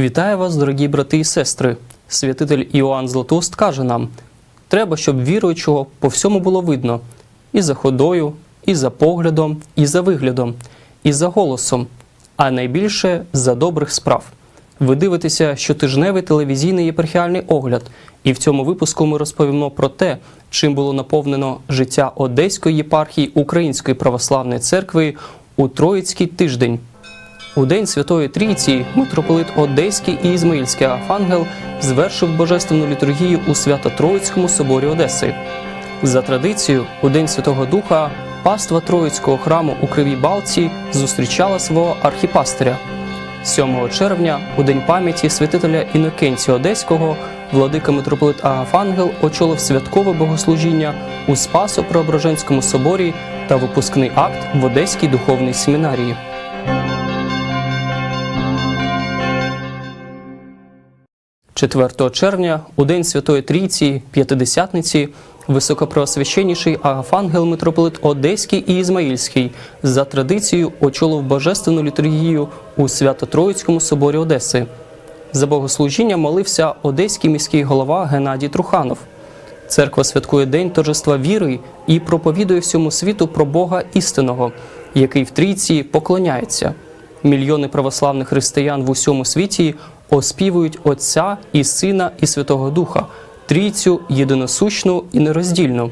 Вітаю вас, дорогі брати і сестри. Святитель Іоанн Златоуст каже нам: треба, щоб віруючого по всьому було видно і за ходою, і за поглядом, і за виглядом, і за голосом, а найбільше за добрих справ. Ви дивитеся щотижневий телевізійний єпархіальний огляд, і в цьому випуску ми розповімо про те, чим було наповнено життя Одеської єпархії Української православної церкви у Троїцький тиждень. У день Святої Трійці митрополит Одеський і Ізмаїльський Афангел звершив божественну літургію у Свято-Троїцькому соборі Одеси. За традицією, у День Святого Духа паства Троїцького храму у Кривій Балці зустрічала свого архіпастиря. 7 червня, у день пам'яті святителя Інокенція Одеського, владика митрополит Агафангел очолив святкове богослужіння у Спасо-Преображенському соборі та випускний акт в Одеській духовній семінарії. – 4 червня, у день Святої Трійці, П'ятидесятниці, високопреосвященніший Агафангел митрополит Одеський і Ізмаїльський за традицією очолив божественну літургію у Свято-Троїцькому соборі Одеси. За богослужіння молився одеський міський голова Геннадій Труханов. Церква святкує День торжества віри і проповідує всьому світу про Бога істинного, який в трійці поклоняється. Мільйони православних християн в усьому світі оспівують Отця і Сина і Святого Духа, трійцю єдиносущну і нероздільну.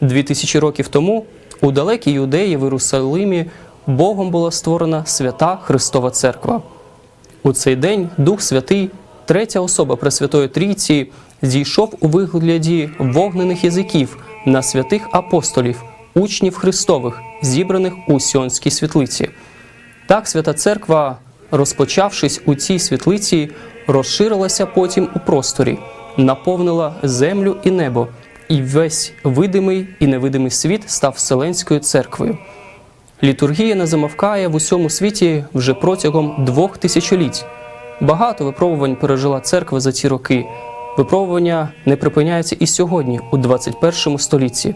Дві тисячі років тому у далекій Юдеї в Єрусалимі Богом була створена свята Христова Церква. У цей день Дух Святий, третя особа Пресвятої Трійці, зійшов у вигляді вогнених язиків на святих апостолів, учнів Христових, зібраних у Сіонській світлиці. Так Свята Церква, розпочавшись у цій світлиці, розширилася потім у просторі, наповнила землю і небо, і весь видимий і невидимий світ став Вселенською церквою. Літургія не замовкає в усьому світі вже протягом двох тисячоліть. Багато випробувань пережила церква за ці роки. Випробування не припиняються і сьогодні, у 21 столітті.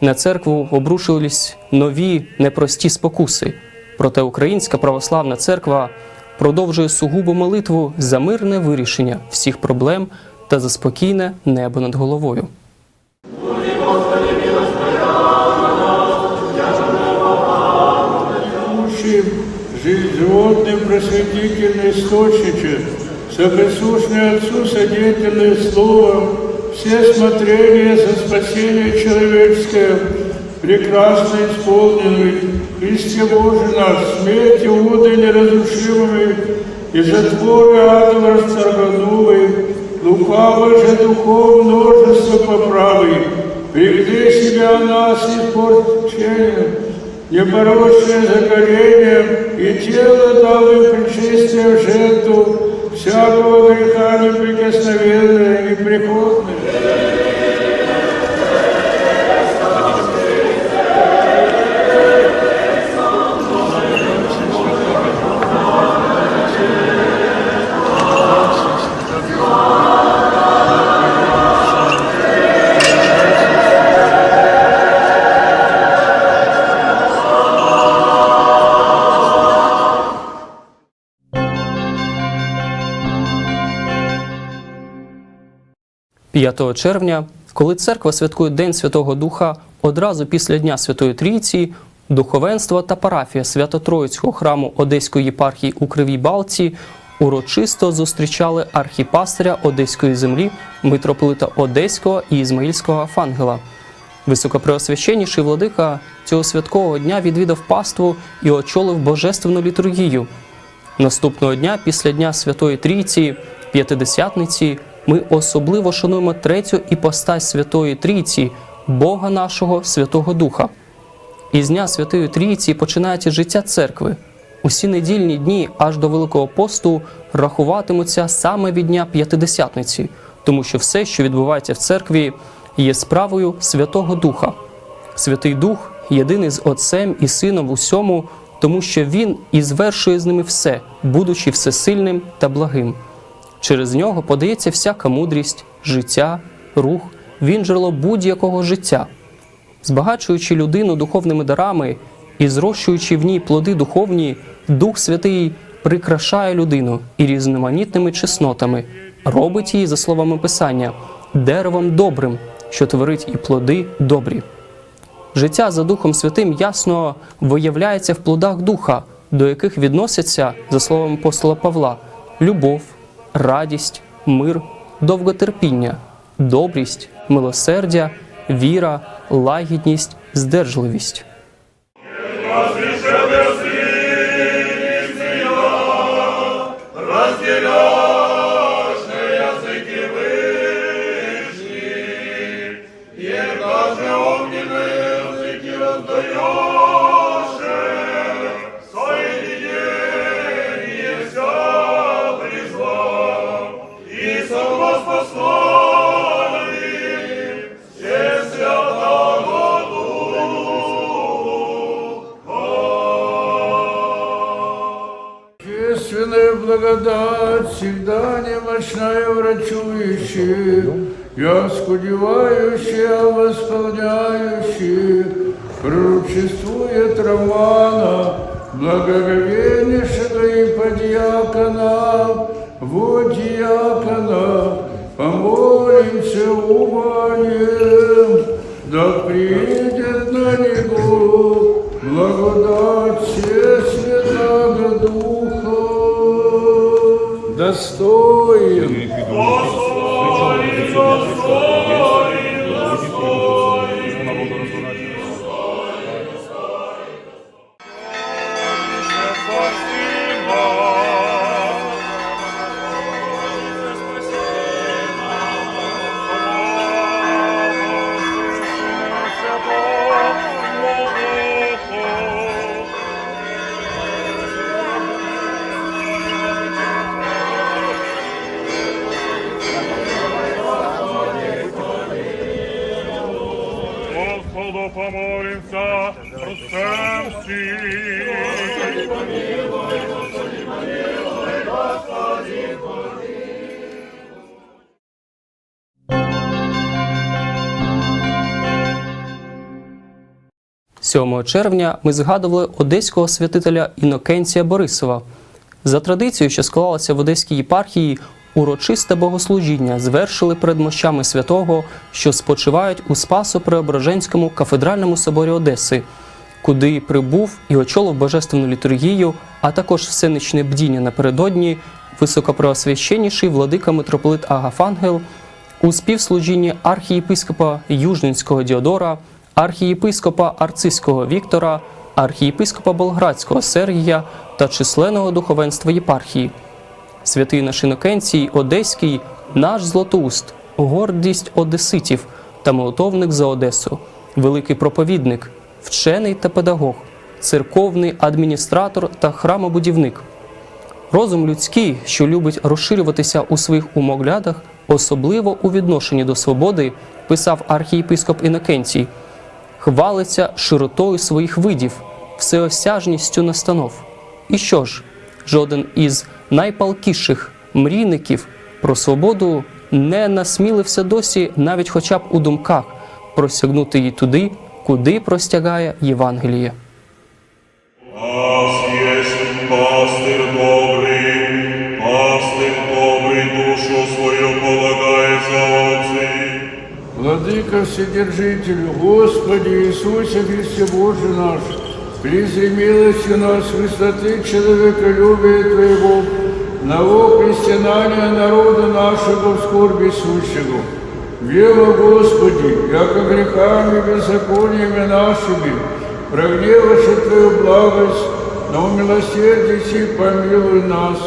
На церкву обрушились нові непрості спокуси. Проте Українська православна церква продовжує сугубу молитву за мирне вирішення всіх проблем та за спокійне небо над головою. Сущий, жизнь животным, просветительный источниче, соприсущный Отцу содеятельное Слово, все смотрения за спасение человеческое, прекрасно исполненный, Христе Боже наш, смерти уды неразрушимой, и затворы адов расторгнувый, лукавый же духов множество поправый, пригди себя нас и порчением, непорочное закаление, и тело дал им причистие в жертву, всякого греха неприкосновенное и приходное. – 5 червня, коли церква святкує День Святого Духа, одразу після Дня Святої Трійці, духовенство та парафія Свято-Троїцького храму Одеської єпархії у Кривій Балці урочисто зустрічали архіпастиря Одеської землі, митрополита Одеського і Ізмаїльського Афангела. Високопреосвященніший владика цього святкового дня відвідав паству і очолив божественну літургію. Наступного дня, після Дня Святої Трійці, П'ятидесятниці, ми особливо шануємо третю іпостась Святої Трійці, Бога нашого Святого Духа. Із Дня Святої Трійці починається життя церкви. Усі недільні дні аж до Великого посту рахуватимуться саме від Дня П'ятидесятниці, тому що все, що відбувається в церкві, є справою Святого Духа. Святий Дух єдиний з Отцем і Сином в усьому, тому що Він і звершує з ними все, будучи всесильним та благим. Через нього подається всяка мудрість, життя, рух, він джерело будь-якого життя. Збагачуючи людину духовними дарами і зрощуючи в ній плоди духовні, Дух Святий прикрашає людину і різноманітними чеснотами, робить її, за словами Писання, деревом добрим, що творить і плоди добрі. Життя за Духом Святим ясно виявляється в плодах духа, до яких відносяться, за словом апостола Павла, любов, радість, мир, довготерпіння, добрість, милосердя, віра, лагідність, здержливість. Всім. – 7 червня ми згадували одеського святителя Інокенція Борисова. За традицією, що склалася в Одеській єпархії, урочисте богослужіння звершили перед мощами святого, що спочивають у Спасо-Преображенському кафедральному соборі Одеси, куди прибув і очолив божественну літургію, а також всеничне бдіння напередодні високопреосвященніший владика митрополит Агафангел у співслужінні архієпископа Южненського Діодора, архієпископа Арцизького Віктора, архієпископа Болградського Сергія та численного духовенства єпархії. Святий наш Інокенцій Одеський, наш Златоуст, гордість одеситів та молотовник за Одесу, великий проповідник, вчений та педагог, церковний адміністратор та храмобудівник. Розум людський, що любить розширюватися у своїх умоглядах, особливо у відношенні до свободи, писав архієпископ Інокенцій, хвалиться широтою своїх видів, всеосяжністю настанов. І що ж, жоден із найпалкіших мрійників про свободу не насмілився досі, навіть хоча б у думках, просягнути її туди, куди простягає Євангеліє. Нас есть пастир добрый, пастир добрый, душу свою полагает за овцы. Владыка Вседержитель, Господи Иисусе Христе Боже наш, призри милостью нас высоты человеколюбия Твоего, нового христианания народа нашего в скорби сущего. Вера, Господи, яко грехами и беззакониями нашими, прогневавши Твою благость, но милосердие помилуй нас.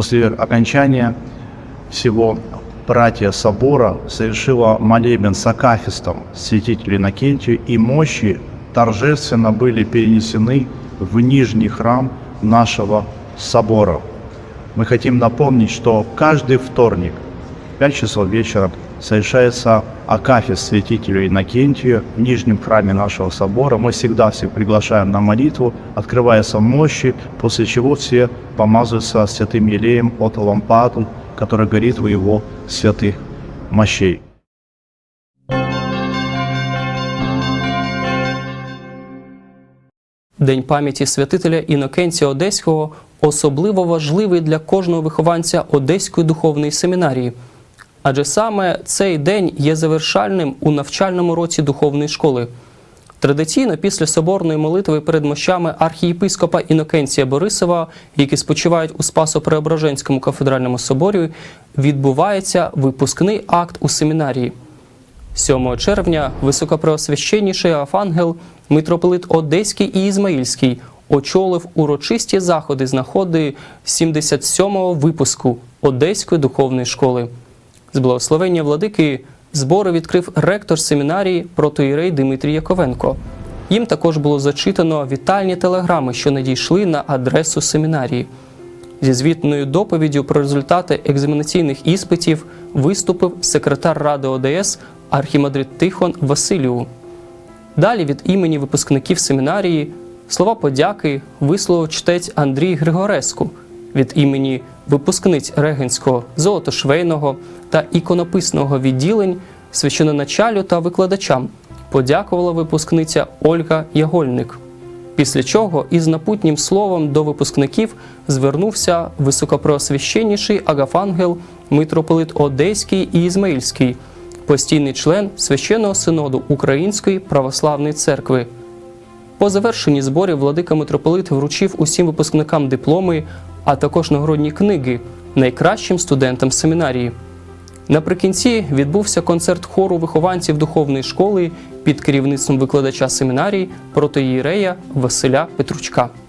После окончания всего братья собора совершила молебен с акафистом святителю Иннокентию, и мощи торжественно были перенесены в нижний храм нашего собора. Мы хотим напомнить, что каждый вторник в 5 часов вечера совершается акафист святителю Иннокентию в нижнем храме нашего собора. Мы всегда всех приглашаем на молитву, открываются мощи, после чего все помазываются святым елеем от лампаду, который горит у его святых мощей. День пам'яті святителя Інокенція Одеського особливо важливий для кожного вихованця Одеської духовної семінарії. Адже саме цей день є завершальним у навчальному році духовної школи. Традиційно після соборної молитви перед мощами архієпископа Інокенція Борисова, які спочивають у Спасо-Преображенському кафедральному соборі, відбувається випускний акт у семінарії. 7 червня високопреосвященніший Афангел, митрополит Одеський і Ізмаїльський очолив урочисті заходи з нагоди 77-го випуску Одеської духовної школи. З благословення владики збори відкрив ректор семінарії протоїрей Дмитрій Яковенко. Їм також було зачитано вітальні телеграми, що надійшли на адресу семінарії. Зі звітною доповіддю про результати екзаменаційних іспитів виступив секретар Ради ОДС архімандрит Тихон Василію. Далі від імені випускників семінарії слова подяки висловив чтець Андрій Григореску від імені випускниць Регенського, золотошвейного та іконописного відділень священоначалю та викладачам. Подякувала випускниця Ольга Ягольник. Після чого із напутнім словом до випускників звернувся високопросвященніший Агафангел, митрополит Одеський і Ізмаїльський, постійний член священного синоду Української православної церкви. По завершенні зборів владика митрополит вручив усім випускникам дипломи, а також нагородні книги найкращим студентам семінарії. Наприкінці відбувся концерт хору вихованців духовної школи під керівництвом викладача семінарії протоїрея Василя Петручка. –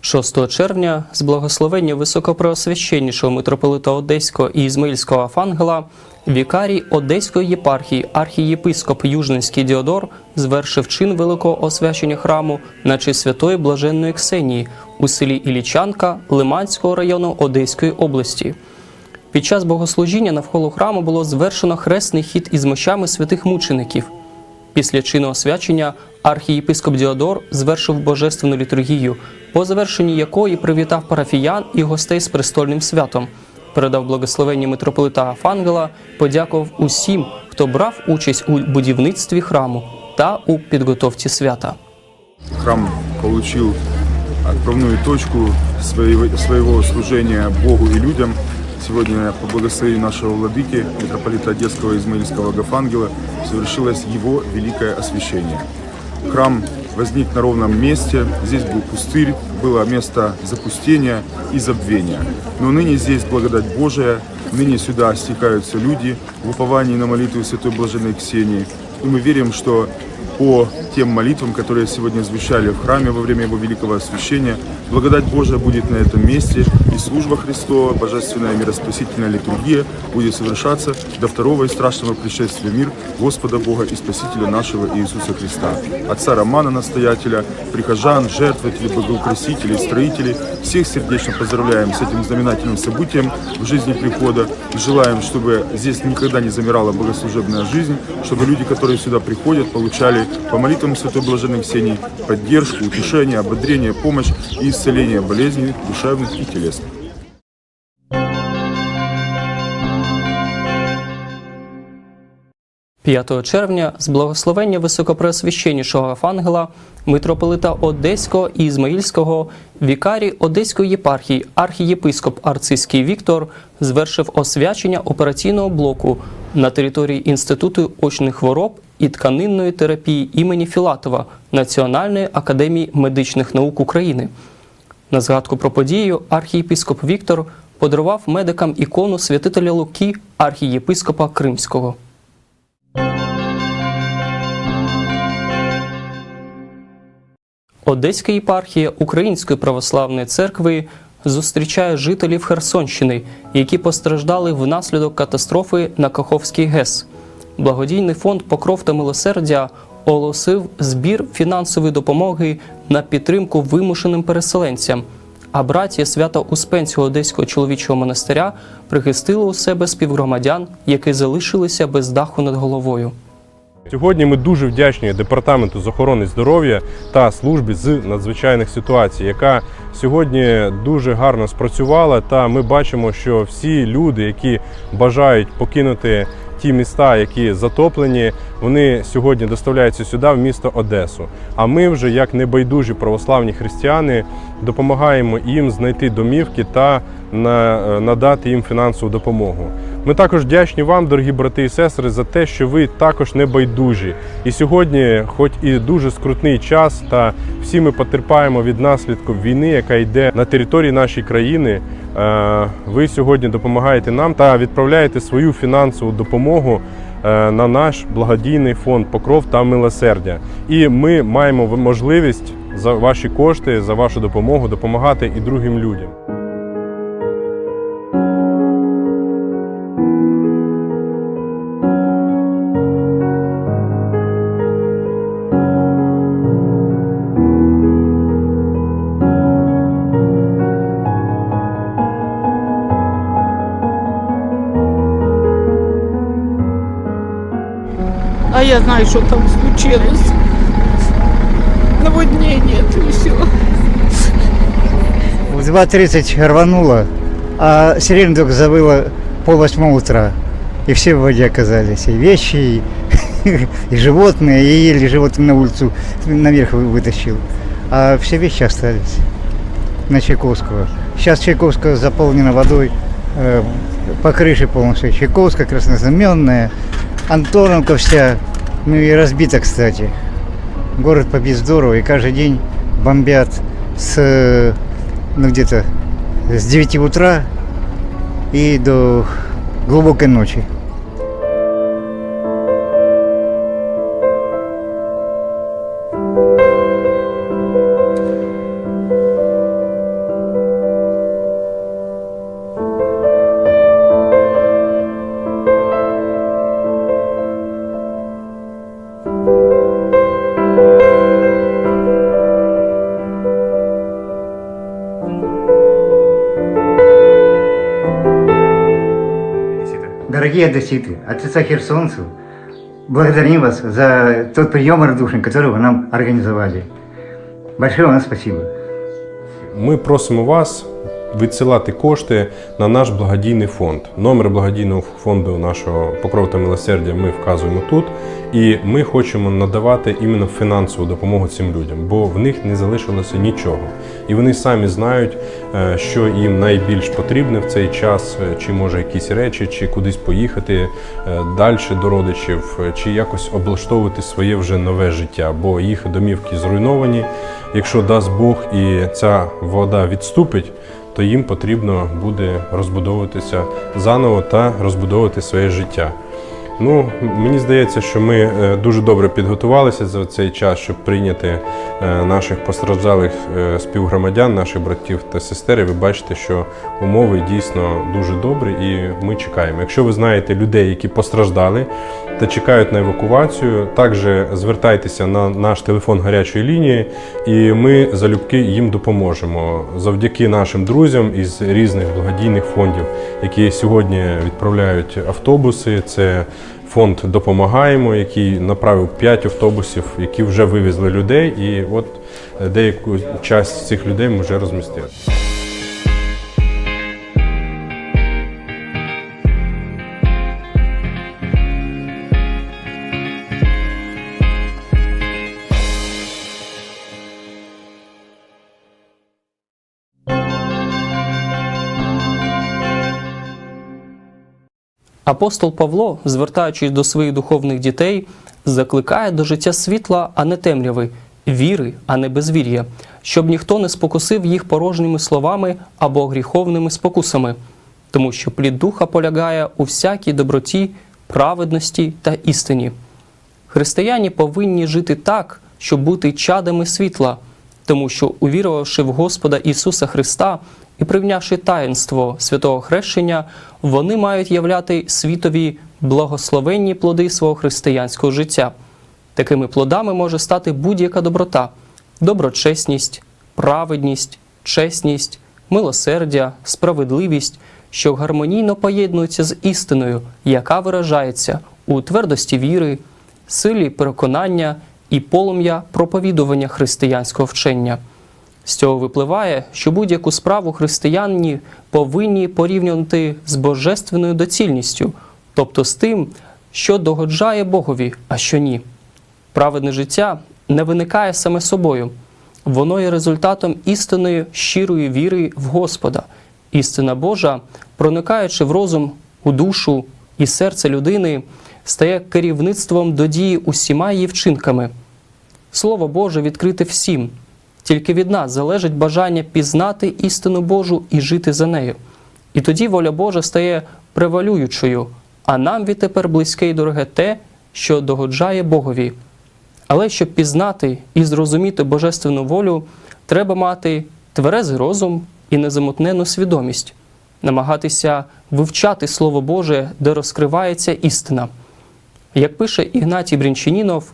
6 червня з благословення високопреосвященнішого митрополита Одеського і Ізмаїльського Афангела вікарій Одеської єпархії архієпископ Южненський Діодор звершив чин великого освячення храму на честь святої блаженної Ксенії у селі Ілічанка Лиманського району Одеської області. Під час богослужіння навколо храму було звершено хресний хід із мощами святих мучеників. Після чину освячення архієпископ Діодор звершив божественну літургію, по завершенні якої привітав парафіян і гостей з престольним святом, передав благословення митрополита Афангела, подякував усім, хто брав участь у будівництві храму та у підготовці свята. храм получил отправную точку своего, своего служения Богу и людям. Сегодня по благословению нашего владыки, митрополита Одесского и Измаильского Агафангела, совершилось его великое освящение. Храм возник на ровном месте, здесь был пустырь, было место запустения и забвения. Но ныне здесь благодать Божия, ныне сюда стекаются люди в уповании на молитву Святой Блаженной Ксении. И мы верим, что по тем молитвам, которые сегодня звучали в храме во время его великого освящения. Благодать Божия будет на этом месте, и служба Христова, божественная мироспасительная литургия будет совершаться до второго и страшного пришествия в мир Господа Бога и Спасителя нашего Иисуса Христа. Отца Романа, настоятеля, прихожан, жертвователей, богоукрасителей, строителей, всех сердечно поздравляем с этим знаменательным событием в жизни прихода. Желаем, чтобы здесь никогда не замирала богослужебная жизнь, чтобы люди, которые сюда приходят, получали по молитвам Святой Блаженной Ксении поддержку, утешение, ободрение, помощь и исцеление болезней душевных и телесных. – 5 червня з благословення високопреосвященнішого Афангела, митрополита Одеського і Ізмаїльського, вікарій Одеської єпархії, архієпископ Арцизький Віктор звершив освячення операційного блоку на території Інституту очних хвороб і тканинної терапії імені Філатова Національної академії медичних наук України. На згадку про подію архієпископ Віктор подарував медикам ікону святителя Луки, архієпископа Кримського. Одеська єпархія Української православної церкви зустрічає жителів Херсонщини, які постраждали внаслідок катастрофи на Каховській ГЕС. Благодійний фонд Покров та милосердя оголосив збір фінансової допомоги на підтримку вимушеним переселенцям. А братія Свято-Успенського Одеського чоловічого монастиря прихистили у себе співгромадян, які залишилися без даху над головою. Сьогодні ми дуже вдячні департаменту з охорони здоров'я та службі з надзвичайних ситуацій, яка сьогодні дуже гарно спрацювала. Та ми бачимо, що всі люди, які бажають покинути ті міста, які затоплені, вони сьогодні доставляються сюди, в місто Одесу. А ми вже, як небайдужі православні християни, допомагаємо їм знайти домівки та на- надати їм фінансову допомогу. Ми також вдячні вам, дорогі брати і сестри, за те, що ви також не байдужі. І сьогодні, хоч і дуже скрутний час, та всі ми потерпаємо від наслідків війни, яка йде на території нашої країни. Е, Ви сьогодні допомагаєте нам та відправляєте свою фінансову допомогу е, на наш благодійний фонд Покров та милосердя. І ми маємо можливість за ваші кошти, за вашу допомогу допомагати і другим людям. А я знаю, что там случилось. Наводнение, это все. В 2.30 рвануло, а сирена только завыла пол восьмого утра. И все в воде оказались. И вещи, и, и животные. И еле животных на улицу наверх вы- вытащил. А все вещи остались на Чайковского. Сейчас Чайковская заполнена водой э, по крыше полностью. Чайковская, краснознаменная, Антоновка вся. Ну и разбита, кстати. Город побит здорово, и каждый день бомбят с, э, ну где-то с 9 утра и до глубокой ночи. Дорогие одесситы, от лица херсонцев, благодарим вас за тот прием радушный, который вы нам организовали. Большое вам спасибо. Ми просимо вас відсилати кошти на наш благодійний фонд. Номер благодійного фонду нашого покров та милосердя ми вказуємо тут. І ми хочемо надавати іменно фінансову допомогу цим людям, бо в них не залишилося нічого. І вони самі знають, е, що їм найбільш потрібне в цей час, е, чи може якісь речі, чи кудись поїхати далі до родичів, е, чи якось облаштовувати своє вже нове життя, бо їх домівки зруйновані. Якщо дасть Бог і ця вода відступить, то їм потрібно буде розбудовуватися заново та розбудовувати своє життя. Ну, мені здається, що ми е, дуже добре підготувалися за цей час, щоб прийняти е, наших постраждалих е, співгромадян, наших братів та сестер. І ви бачите, що умови дійсно дуже добрі, і ми чекаємо. Якщо ви знаєте людей, які постраждали та чекають на евакуацію, також звертайтеся на наш телефон гарячої лінії, і ми залюбки їм допоможемо завдяки нашим друзям із різних благодійних фондів, які сьогодні відправляють автобуси. Це фонд Допомагаємо, який направив 5 автобусів, які вже вивезли людей, і от деяку часть цих людей ми вже розмістили. Апостол Павло, звертаючись до своїх духовних дітей, закликає до життя світла, а не темряви, віри, а не безвір'я, щоб ніхто не спокусив їх порожніми словами або гріховними спокусами, тому що плід духа полягає у всякій доброті, праведності та істині. Християні повинні жити так, щоб бути чадами світла, тому що, увірувавши в Господа Ісуса Христа і прийнявши таїнство святого хрещення, вони мають являти світові благословенні плоди свого християнського життя. Такими плодами може стати будь-яка доброта, доброчесність, праведність, чесність, милосердя, справедливість, що гармонійно поєднуються з істиною, яка виражається у твердості віри, силі переконання і полум'я проповідування християнського вчення. З цього випливає, що будь-яку справу християні повинні порівнювати з божественною доцільністю, тобто з тим, що догоджає Богові, а що ні. Праведне життя не виникає саме собою, воно є результатом істинної щирої віри в Господа. Істина Божа, проникаючи в розум, у душу і серце людини, стає керівництвом до дії усіма її вчинками. Слово Боже відкрите всім. Тільки від нас залежить бажання пізнати істину Божу і жити за нею. І тоді воля Божа стає превалюючою, а нам відтепер близьке і дороге те, що догоджає Богові. Але щоб пізнати і зрозуміти божественну волю, треба мати тверезий розум і незамутнену свідомість, намагатися вивчати Слово Боже, де розкривається істина. Як пише Ігнатій Брінчанінов,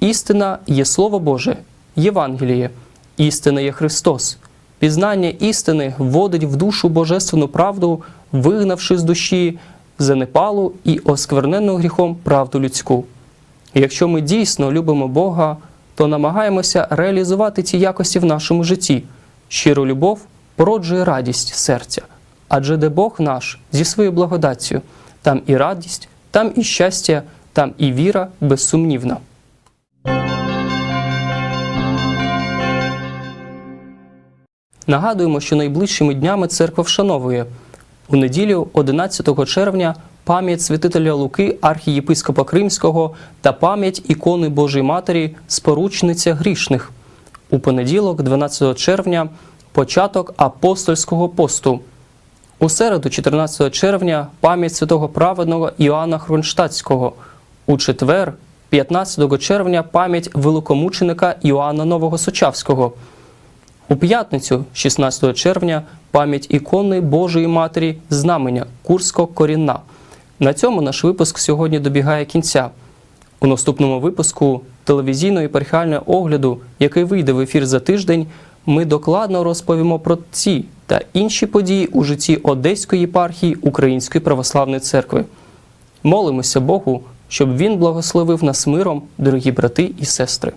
істина є Слово Боже, Євангеліє, істина є Христос. Пізнання істини вводить в душу божественну правду, вигнавши з душі занепалу і осквернену гріхом правду людську. Якщо ми дійсно любимо Бога, то намагаємося реалізувати ці якості в нашому житті. Щиру любов породжує радість серця, адже де Бог наш зі своєю благодаттю, там і радість, там і щастя, там і віра безсумнівна. Нагадуємо, що найближчими днями церква вшановує у неділю, 11 червня, пам'ять святителя Луки, архієпископа Кримського та пам'ять ікони Божої Матері, споручниця грішних. У понеділок, 12 червня, початок апостольського посту. У середу, 14 червня, пам'ять святого праведного Іоанна Хронштадтського. У четвер, 15 червня, пам'ять великомученика Іоанна Нового Сочавського. У п'ятницю, 16 червня, пам'ять ікони Божої Матері Знамення Курсько-Корінна. На цьому наш випуск сьогодні добігає кінця. У наступному випуску телевізійного епархіального огляду, який вийде в ефір за тиждень, ми докладно розповімо про ці та інші події у житті Одеської єпархії Української православної церкви. Молимося Богу, щоб він благословив нас миром, дорогі брати і сестри.